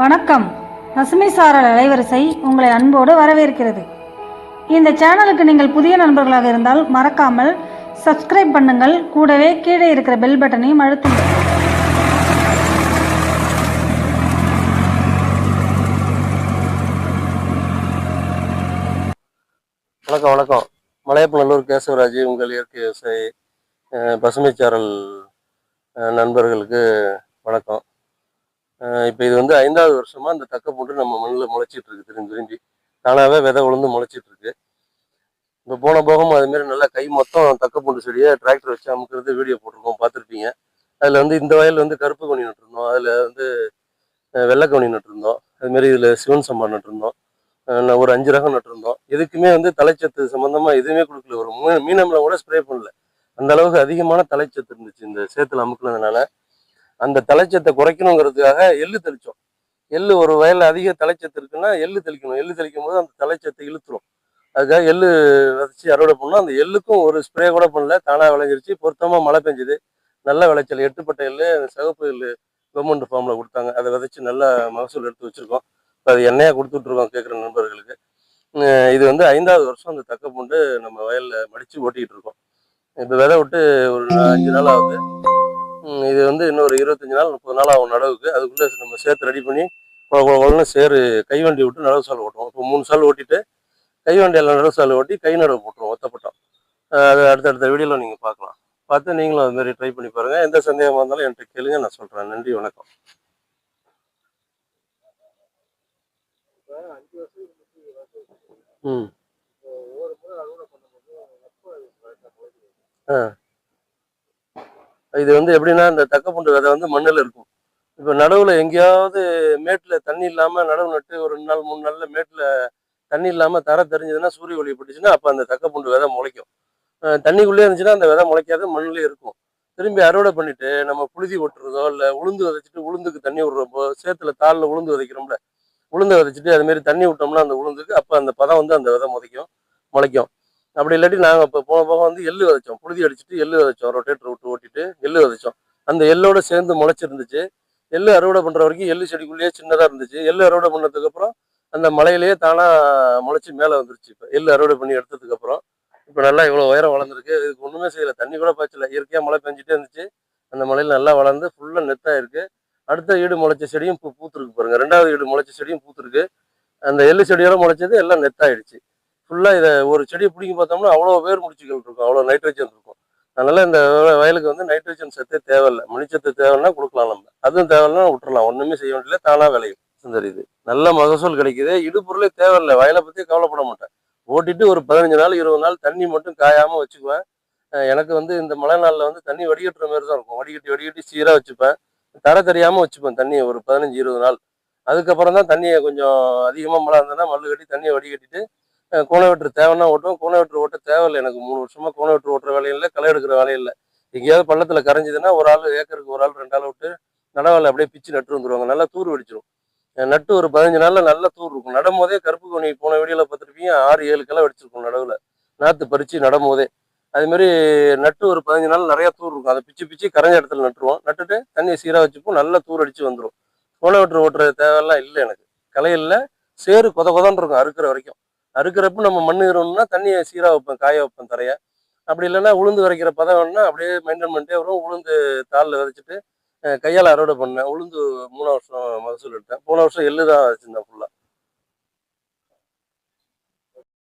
வணக்கம். பசுமை சாரல் அலைவரிசை உங்களை அன்போடு வரவேற்கிறது. இந்த சேனலுக்கு நீங்கள் புதிய நண்பர்களாக இருந்தால் மறக்காமல் சப்ஸ்கிரைப் பண்ணுங்கள். கூடவே கீழே இருக்கிற பெல் பட்டனையும் அழுத்துங்கள். வணக்கம் வணக்கம். மலையப்பநல்லூர் கேசவராஜ் உங்கள் இயற்கை விவசாயி பசுமைச்சாரல் நண்பர்களுக்கு வணக்கம். இப்போ இது வந்து ஐந்தாவது வருஷமா இந்த தக்க பூண்டு நம்ம மண்ணில் முளைச்சிட்டு இருக்கு திரும்பி திரும்பி தானாகவே விதை உளுந்து முளைச்சிட்டு இருக்கு. இப்போ போன போகம் அதுமாரி நல்லா கை மொத்தம் தக்க பூண்டு செடியை டிராக்டர் வச்சு அமுக்கிறது வீடியோ போட்டிருக்கோம் பார்த்துருப்பீங்க. அதில் வந்து இந்த வயல் வந்து கருப்பு கவுனி நட்டுருந்தோம். அதில் வந்து வெள்ளை கவுனி நட்டுருந்தோம். அதுமாரி இதில் சிவன் சம்பா நட்டுருந்தோம். நான் ஒரு அஞ்சு ரகம் நட்டுருந்தோம். எதுக்குமே வந்து தலைச்சத்து சம்மந்தமாக எதுவுமே கொடுக்கல. ஒரு மீ- மீனம்ல கூட ஸ்ப்ரே பண்ணல. அந்த அளவுக்கு அதிகமான தலைச்சத்து இருந்துச்சு இந்த சேத்துல அமுக்குனதுனால. அந்த தலைச்சத்தை குறைக்கணுங்கிறதுக்காக எள்ளு தெளிச்சோம். எள்ளு ஒரு வயலில் அதிக தலைச்சத்து இருக்குன்னா எள்ளு தெளிக்கணும். எள்ளு தெளிக்கும் போது அந்த தலைச்சத்தை இழுத்துரும். அதுக்காக எள்ளு விதைச்சி அறுவடை பண்ணோம். அந்த எள்ளுக்கும் ஒரு ஸ்ப்ரே கூட பண்ணல. தானாக விளைஞ்சிருச்சு. பொருத்தமாக மழை பெஞ்சுது. நல்ல விளைச்சல். எட்டுப்பட்ட எள்ளு சிவப்பு எள்ளு கவர்மெண்ட் ஃபார்மில் கொடுத்தாங்க. அதை விதைச்சி நல்லா மகசூல் எடுத்து வச்சிருக்கோம். இப்போ அது எண்ணெயாக கொடுத்துட்ருக்கோம் கேட்குற நண்பர்களுக்கு. இது வந்து ஐந்தாவது வருஷம் அந்த தக்க பூண்டு நம்ம வயலில் மடித்து ஓட்டிக்கிட்டு இருக்கோம். இப்போ விதை விட்டு ஒரு அஞ்சு நாள் ஆகுது. இது வந்து இன்னும் ஒரு இருபத்தஞ்சு நாள் முப்பது நாள் ஆகும் நடவுக்கு. அதுக்குள்ளே நம்ம சேர்த்து ரெடி பண்ணி கொலன்னு சேரு கைவண்டி விட்டு நடவு சால் ஓட்டுவோம். இப்போ மூணு சால் ஓட்டிட்டு கைவண்டியில் நடவு சால் ஓட்டி கை நடவு போட்டுருவோம் ஒத்தப்பட்டோம். அது அடுத்தடுத்த வீடியோவில் நீங்கள் பார்க்கலாம். பார்த்து நீங்களும் அது மாதிரி ட்ரை பண்ணி பாருங்கள் எந்த சந்தேகமாக இருந்தாலும் என்கிட்ட கேளுங்க. நான் சொல்கிறேன் நன்றி வணக்கம். ம். இது வந்து எப்படின்னா இந்த தக்கப்புண்டு விதை வந்து மண்ணில் இருக்கும். இப்போ நடுவில் எங்கேயாவது மேட்டில் தண்ணி இல்லாமல் நடவு நட்டு ஒரு ரெண்டு நாள் மூணு நாளில் மேட்டில் தண்ணி இல்லாமல் தர தெரிஞ்சதுன்னா சூரிய ஒளி பட்டுச்சுன்னா அப்போ அந்த தக்கப்புண்டு விதை முளைக்கும். தண்ணிக்குள்ளே இருந்துச்சுன்னா அந்த விதை முளைக்காது மண்ணிலே இருக்கும். திரும்பி அறுவடை பண்ணிட்டு நம்ம புழுதி ஒட்டுறதோ இல்லை உளுந்து விதைச்சிட்டு உளுந்துக்கு தண்ணி விடுறப்போ சேத்துல தாளில் உளுந்து விதைக்கிறோம்ல உளுந்து விதைச்சிட்டு அது தண்ணி விட்டோம்னா அந்த உளுந்துக்கு அப்போ அந்த பதம் வந்து அந்த விதை முளைக்கும் முளைக்கும். அப்படி இல்லாட்டி நாங்கள் இப்போ போன போக வந்து எள்ளு விதைச்சோம். புழுதி அடிச்சுட்டு எள்ளு விதைச்சோம். ரொட்டேட்டர் விட்டு ஓட்டிட்டு எள்ளு விதைச்சோம். அந்த எள்ளோட சேர்ந்து முளைச்சிருந்துச்சு. எள்ளு அறுவடை பண்ணுற வரைக்கும் எள்ளு செடிக்குள்ளேயே சின்னதாக இருந்துச்சு. எள்ளு அறுவடை பண்ணதுக்கப்புறம் அந்த மலையிலேயே தானாக முளைச்சி மேலே வந்துருச்சு இப்போ. எள்ளு அறுவடை பண்ணி எடுத்ததுக்கப்புறம் இப்போ நல்லா இவ்வளோ உயரம் வளர்ந்துருக்கு. இதுக்கு ஒன்றுமே செய்யலை. தண்ணி கூட பாய்ச்சல. இயற்கையாக மழை பெஞ்சிட்டே இருந்துச்சு. அந்த மலையில் நல்லா வளர்ந்து ஃபுல்லாக நெத்தாக இருக்குது அடுத்த ஈடு முளைச்ச செடியும் பூ பூத்துருக்கு பாருங்கள் ரெண்டாவது ஈடு முளைச்ச செடியும் பூத்துருக்கு. அந்த எள்ளு செடியோட முளைச்சது எல்லாம் நெத்தாயிடுச்சு ஃபுல்லாக இதை ஒரு செடியை பிடிங்கி பார்த்தோம்னா அவ்வளோ வேர் முடிச்சுகள் இருக்கும் அவ்வளோ நைட்ரஜன் இருக்கும். அதனால் இந்த வயலுக்கு வந்து நைட்ரஜன் சத்தே தேவையில்லை. மணிச்சத்து தேவைன்னா கொடுக்கலாம் நம்ம. அதுவும் தேவைன்னா விட்டுறலாம். ஒன்றுமே செய்ய வேண்டியதில்லை. தானாக விளையும் சுந்தரிது நல்ல மகசூல் கிடைக்குது. இடுபொருளே தேவையில்லை. வயலை பற்றி கவலைப்பட மாட்டேன். ஓட்டிட்டு ஒரு பதினஞ்சு நாள் இருபது நாள் தண்ணி மட்டும் காயாமல் வச்சுக்குவேன். எனக்கு வந்து இந்த மழை நாளில் வந்து தண்ணி வடிகட்டுற மாதிரி தான் இருக்கும். வடிகட்டி வடிகட்டி சீராக வச்சுப்பேன். தர தெரியாமல் வச்சுப்பேன் தண்ணியை ஒரு பதினஞ்சு இருபது நாள். அதுக்கப்புறம் தான் தண்ணியை கொஞ்சம் அதிகமாக மழை இருந்ததுன்னா மல்லு கட்டி தண்ணியை வடிகட்டிட்டு அஹ் கோண தேவைன்னா ஓட்டுவோம். கோண வெட்டு ஓட்ட தேவையில்லை எனக்கு. மூணு வருஷமா கோண வெட்டு ஓட்டுற வேலையும் இல்லை களை எடுக்கிற வேலையும் இல்லை. எங்கேயாவது பள்ளத்தில் கரைஞ்சதுன்னா ஒரு ஆள் ஏக்கருக்கு ஒரு ஆள் ரெண்டு ஆள் விட்டு நடவாளை அப்படியே பிச்சு நட்டு வந்துருவாங்க. நல்லா தூர் வெடிச்சிடும் நட்டு ஒரு பதினஞ்சு நாளில் நல்ல தூர் இருக்கும். நடும் போதே கருப்பு கோணி போன வெடியில் பார்த்துருப்பீங்க. ஆறு ஏழு கிளை வெடிச்சிருக்கும் நடுவில். நாற்று பறித்து நடும் போதே அதுமாரி நட்டு ஒரு பதினஞ்சு நாள் நிறையா தூர் இருக்கும். அதை பிச்சு பிச்சு கரைஞ்ச இடத்துல நட்டுருவோம். நட்டுட்டு தண்ணியை சீராக வச்சுப்போம். நல்லா தூர் அடித்து வந்துடும் கோண வெட்டு ஓட்டுற தேவையெல்லாம் இல்லை எனக்கு. களை இல்லை. சேறு கொத கொதன்னு இருக்கும் அறுக்கிற வரைக்கும். அறுக்கிறப்ப நம்ம மண்ணு இருக்கணும்னா தண்ணியை சீராக வைப்பேன் காய வைப்பேன் தரைய. அப்படி இல்லைன்னா உளுந்து வரைக்கிற பதம் வேணும்னா அப்படியே மெயின்டைன் பண்ணிட்டே வரும். உளுந்து தாளில் விதைச்சிட்டு கையால் அறுவடை பண்ணேன். உளுந்து மூணு வருஷம் மகசூல் எடுத்தேன். போன வருஷம் எள்ளு தான் வச்சுருந்தேன்